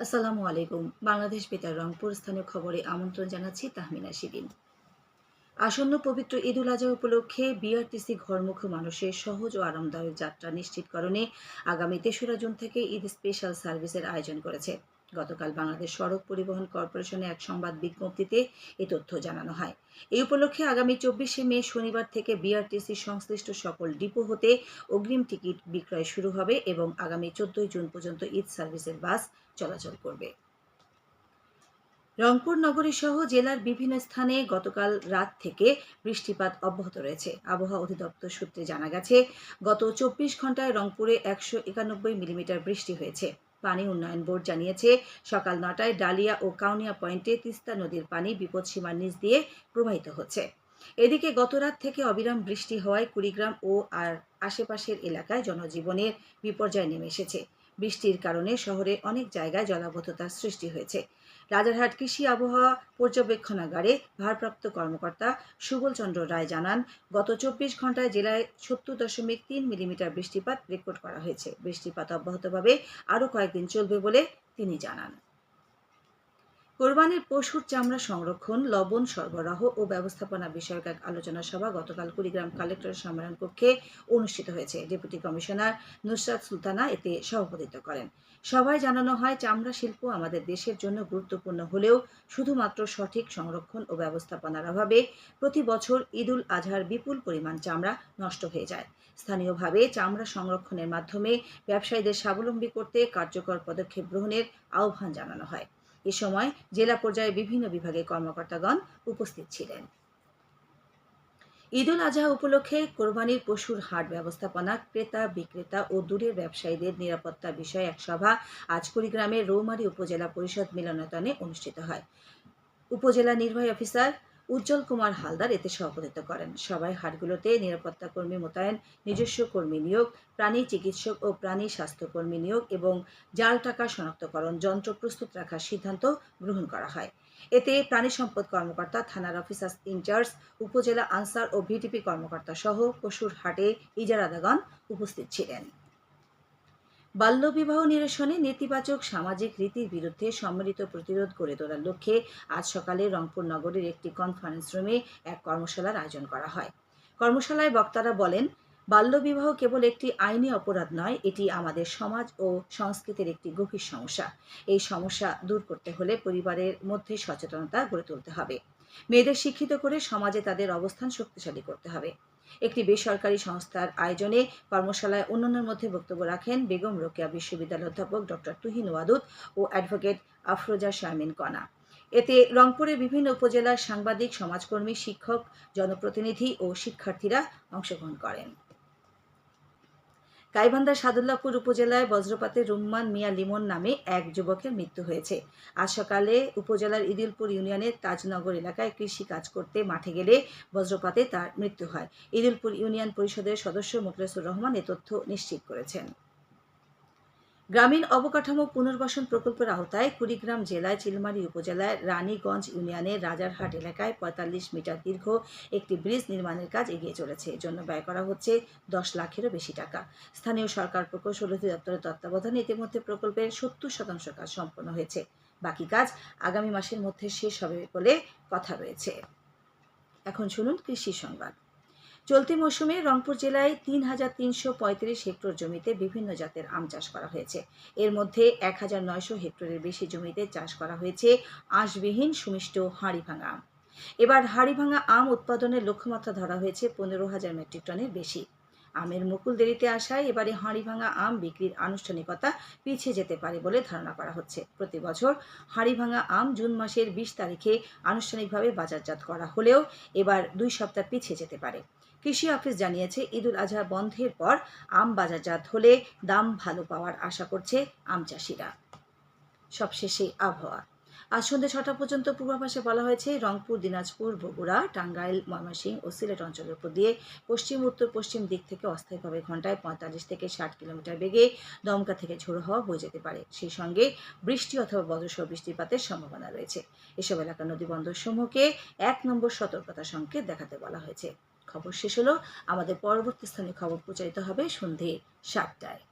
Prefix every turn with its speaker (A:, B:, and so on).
A: আসসালামু আলাইকুম। বাংলাদেশ বেতার রংপুর স্থানীয় খবরে আমন্ত্রণ জানাচ্ছি তাহমিনা শিরিন। আসন্ন পবিত্র ঈদুল আজহা উপলক্ষে বিআরটিসি ঘরমুখ মানুষের সহজ ও আরামদায়ক যাত্রা নিশ্চিতকরণে আগামী তেসরা জুন থেকে ঈদ স্পেশাল সার্ভিসের আয়োজন করেছে। গতকাল বাংলাদেশ সড়ক পরিবহন কর্পোরেশনে এক সংবাদ বিজ্ঞপ্তিতে এ তথ্য জানানো হয়। এই উপলক্ষে আগামী চব্বিশে মে শনিবার থেকে বিআরটিসি সংশ্লিষ্ট সকল ডিপো হতে অগ্রিম টিকিট বিক্রয় শুরু হবে এবং আগামী চোদ্দই জুন পর্যন্ত ঈদ সার্ভিসের বাস চলাচল করবে। রংপুর নগরী সহ জেলার বিভিন্ন স্থানে গতকাল রাত থেকে বৃষ্টিপাত অব্যাহত রয়েছে। আবহাওয়া অধিদপ্তর সূত্রে জানা গেছে, গত চব্বিশ ঘন্টায় রংপুরে একশো একানব্বই মিলিমিটার বৃষ্টি হয়েছে। পানি উন্নয়ন বোর্ড জানিয়েছে, সকাল নটায় ডালিয়া ও কাউনিয়া পয়েন্টে তিস্তা নদীর পানি বিপদসীমার নিচ দিয়ে প্রবাহিত হচ্ছে। এদিকে গত রাত থেকে অবিরাম বৃষ্টি হওয়ায় কুড়িগ্রাম ও আর আশেপাশের এলাকায় জনজীবনের বিপর্যয় নেমে এসেছে। বৃষ্টির কারণে শহরে অনেক জায়গায় জলাবদ্ধতার সৃষ্টি হয়েছে। রাজারহাট কৃষি আবহাওয়া পর্যবেক্ষণাগারে ভারপ্রাপ্ত কর্মকর্তা সুবল চন্দ্র রায় জানান, গত চব্বিশ ঘন্টায় জেলায় সত্তর দশমিক তিন মিলিমিটার বৃষ্টিপাত রেকর্ড করা হয়েছে। বৃষ্টিপাত অব্যাহতভাবে আরও কয়েকদিন চলবে বলে তিনি জানান। কোরবানির পশুর চামড়া সংরক্ষণ, লবণ সরবরাহ ও ব্যবস্থাপনা বিষয়ক এক আলোচনা সভা গতকাল কুড়িগ্রাম কালেক্টর সম্মেলন কক্ষে অনুষ্ঠিত হয়েছে। ডেপুটি কমিশনার নুসরাত সুলতানা এতে সভাপতিত্ব করেন। সভায় জানানো হয়, চামড়া শিল্প আমাদের দেশের জন্য গুরুত্বপূর্ণ হলেও শুধুমাত্র সঠিক সংরক্ষণ ও ব্যবস্থাপনার অভাবে প্রতি বছর ঈদুল আজহার বিপুল পরিমাণ চামড়া নষ্ট হয়ে যায়। স্থানীয়ভাবে চামড়া সংরক্ষণের মাধ্যমে ব্যবসায়ীদের স্বাবলম্বী করতে কার্যকর পদক্ষেপ গ্রহণের আহ্বান জানানো হয়। এ সময় জেলা পর্যায়ে বিভিন্ন বিভাগের কর্মকর্তাগণ উপস্থিত ছিলেন। ঈদুল আজহা উপলক্ষে কোরবানির পশুর হাট ব্যবস্থাপনা, ক্রেতা, বিক্রেতা ও দূরের ব্যবসায়ীদের নিরাপত্তা বিষয়ে এক সভা আজ কুড়িগ্রামের রৌমারী উপজেলা পরিষদ মিলনায়তনে অনুষ্ঠিত হয়। উপজেলা নির্বাহী অফিসার উজ্জ্বল কুমার হালদার এতে সভাপতিত্ব করেন। সবাই হাটগুলোতে নিরাপত্তা কর্মী মোতায়েন, নিজস্ব কর্মী নিয়োগ, প্রাণী চিকিৎসক ও প্রাণী স্বাস্থ্যকর্মী নিয়োগ এবং জাল টাকা শনাক্তকরণ যন্ত্র প্রস্তুত রাখার সিদ্ধান্ত গ্রহণ করা হয়। এতে প্রাণী সম্পদ কর্মকর্তা, থানার অফিসার ইনচার্জ, উপজেলা আনসার ও ভিটিপি কর্মকর্তা সহ পশুর হাটে ইজারাদাগণ উপস্থিত ছিলেন। বাল্যবিবাহ নিরসনে নেতিবাচক সামাজিক রীতির বিরুদ্ধে সম্মিলিত প্রতিরোধ গড়ে তোলার লক্ষ্যে আজ সকালে রংপুর নগরীর একটি কনফারেন্স রুমে এক কর্মশালার আয়োজন করা হয়। কর্মশালায় বক্তারা বলেন, বাল্যবিবাহ কেবল একটি আইনি অপরাধ নয়, এটি আমাদের সমাজ ও সংস্কৃতির একটি গভীর সমস্যা। এই সমস্যা দূর করতে হলে পরিবারের মধ্যে সচেতনতা গড়ে তুলতে হবে। মেয়েদের শিক্ষিত করে সমাজে তাদের অবস্থান শক্তিশালী করতে হবে। একটি বেসরকারি সংস্থার আয়োজনে কর্মশালায় অন্যান্যের মধ্যে বক্তব্য রাখেন বেগম রোকেয়া বিশ্ববিদ্যালয়ের অধ্যাপক ডক্টর তুহিন ওয়াদুদ ও অ্যাডভোকেট আফরোজা শারমিন কণা। এতে রংপুরের বিভিন্ন উপজেলার সাংবাদিক, সমাজকর্মী, শিক্ষক, জনপ্রতিনিধি ও শিক্ষার্থীরা অংশগ্রহণ করেন। গাইবান্ধার সাদুল্লাপুর উপজেলায় বজ্রপাতে রুম্মান মিয়া লিমন নামে এক যুবকের মৃত্যু হয়েছে। আজ সকালে উপজেলার ইদিলপুর ইউনিয়নের তাজনগর এলাকায় কৃষি কাজ করতে মাঠে গেলে বজ্রপাতে তার মৃত্যু হয়। ইদিলপুর ইউনিয়ন পরিষদের সদস্য মুখলেসুর রহমান এ তথ্য নিশ্চিত করেছেন। গ্রামীণ অবকাঠামো পুনর্বাসন প্রকল্পের আওতায় কুড়িগ্রাম জেলায় চিলমারি উপজেলায় রানীগঞ্জ ইউনিয়নের রাজারহাট এলাকায় পঁয়তাল্লিশ মিটার দীর্ঘ একটি ব্রিজ নির্মাণের কাজ এগিয়ে চলেছে। জন্য ব্যয় করা হচ্ছে দশ লাখেরও বেশি টাকা। স্থানীয় সরকার প্রকৌশল অধিদপ্তরের তত্ত্বাবধানে ইতিমধ্যে প্রকল্পের সত্তর শতাংশ কাজ সম্পন্ন হয়েছে। বাকি কাজ আগামী মাসের মধ্যে শেষ হবে বলে কথা রয়েছে। এখন শুনুন কৃষি সংবাদ। চলতি মৌসুমে রংপুর জেলায় তিন হাজার তিনশো পঁয়ত্রিশ হেক্টর জমিতে বিভিন্ন জাতের আম চাষ করা হয়েছে। এর মধ্যে এক হাজার নয়শো হেক্টরের বেশি জমিতে চাষ করা হয়েছে আঁশবিহীন সুমিষ্ট হাঁড়িভাঙা আম। এবার হাঁড়িভাঙা আম উৎপাদনের লক্ষ্যমাত্রা ধরা হয়েছে পনেরো হাজার মেট্রিক টনের বেশি। আমের মুকুল দেরিতে আসায় এবারে হাঁড়িভাঙা আম বিক্রির আনুষ্ঠানিকতা পিছিয়ে যেতে পারে বলে ধারণা করা হচ্ছে। প্রতি বছর হাঁড়িভাঙা আম জুন মাসের বিশ তারিখে আনুষ্ঠানিকভাবে বাজারজাত করা হলেও এবার দুই সপ্তাহ পিছিয়ে যেতে পারে। কৃষি অফিস জানিয়েছে, ঈদুল আজহা বন্ধের পর আম বাজারজাত হলে দাম ভালো পাওয়ার আশা করছে আম চাষিরা। সবশেষে আবহাওয়া। আজ সন্ধ্যে ছটা পর্যন্ত পূর্বাভাসে বলা হয়েছে, রংপুর, দিনাজপুর, বগুড়া, টাঙ্গাইল, ময়মনসিংহ ও সিলেট অঞ্চলের উপর দিয়ে পশ্চিম, উত্তর, পশ্চিম দিক থেকে অস্থায়ীভাবে ঘন্টায় পঁয়তাল্লিশ থেকে ষাট কিলোমিটার বেগে দমকা থেকে ঝোড়ো হওয়া বয়ে যেতে পারে। সেই সঙ্গে বৃষ্টি অথবা বজ্রসহ বৃষ্টিপাতের সম্ভাবনা রয়েছে। এসব এলাকার নদীবন্দর সমূহকে এক নম্বর সতর্কতা সংকেত দেখাতে বলা হয়েছে। খবর শেষ হলো। আমাদের পরবর্তী স্থানে খবর প্রচারিত হবে সন্ধে সাতটায়।